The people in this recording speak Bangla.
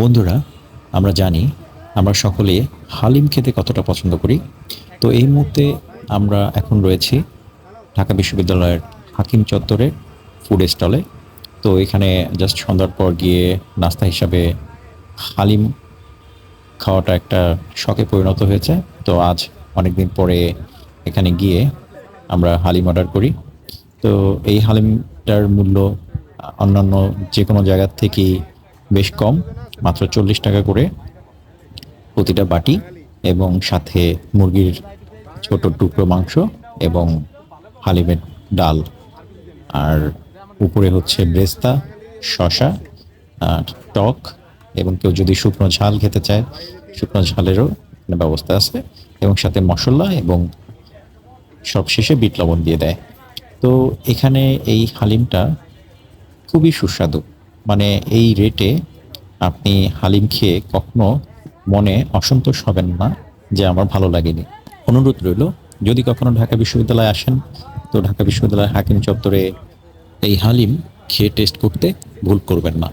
বন্ধুরা, আমরা জানি আমরা সকলে হালিম খেতে কতটা পছন্দ করি। তো এই মুহূর্তে আমরা এখন রয়েছি ঢাকা বিশ্ববিদ্যালয়ের হাকিম চত্বরের ফুড স্টলে তো এখানে জাস্ট সন্ধ্যার পর গিয়ে নাস্তা হিসাবে হালিম খাওয়াটা একটা শখে পরিণত হয়েছে। তো আজ অনেক দিন পরে এখানে গিয়ে আমরা হালিম অর্ডার করি। তো এই হালিমটার মূল্য অন্যান্য যে কোনো জায়গার থেকেই বেশ কম, মাত্র চল্লিশ টাকা করে প্রতিটা বাটি এবং সাথে মুরগির ছোট টুকরো মাংস এবং হালিমের ডাল। আর উপরে হচ্ছে ব্রেস্তা শশা টক এবং কেউ যদি শুকনো ঝাল খেতে চায়, শুকনো ঝালেরও ব্যবস্থা আছে এবং সাথে মশলা এবং সবশেষে বিট লবণ দিয়ে দেয়। তো এখানে এই হালিমটা খুবই সুস্বাদু। মানে এই রেটে আপনি হালিম খেয়ে কখনো মনে অসন্তোষ হবেন না যে আমার ভালো লাগেনি। অনুরোধ রইল, যদি কখনো ঢাকা বিশ্ববিদ্যালয়ে আসেন, তো ঢাকা বিশ্ববিদ্যালয়ের হাকিম চত্বরে এই হালিম খেয়ে টেস্ট করতে ভুল করবেন না।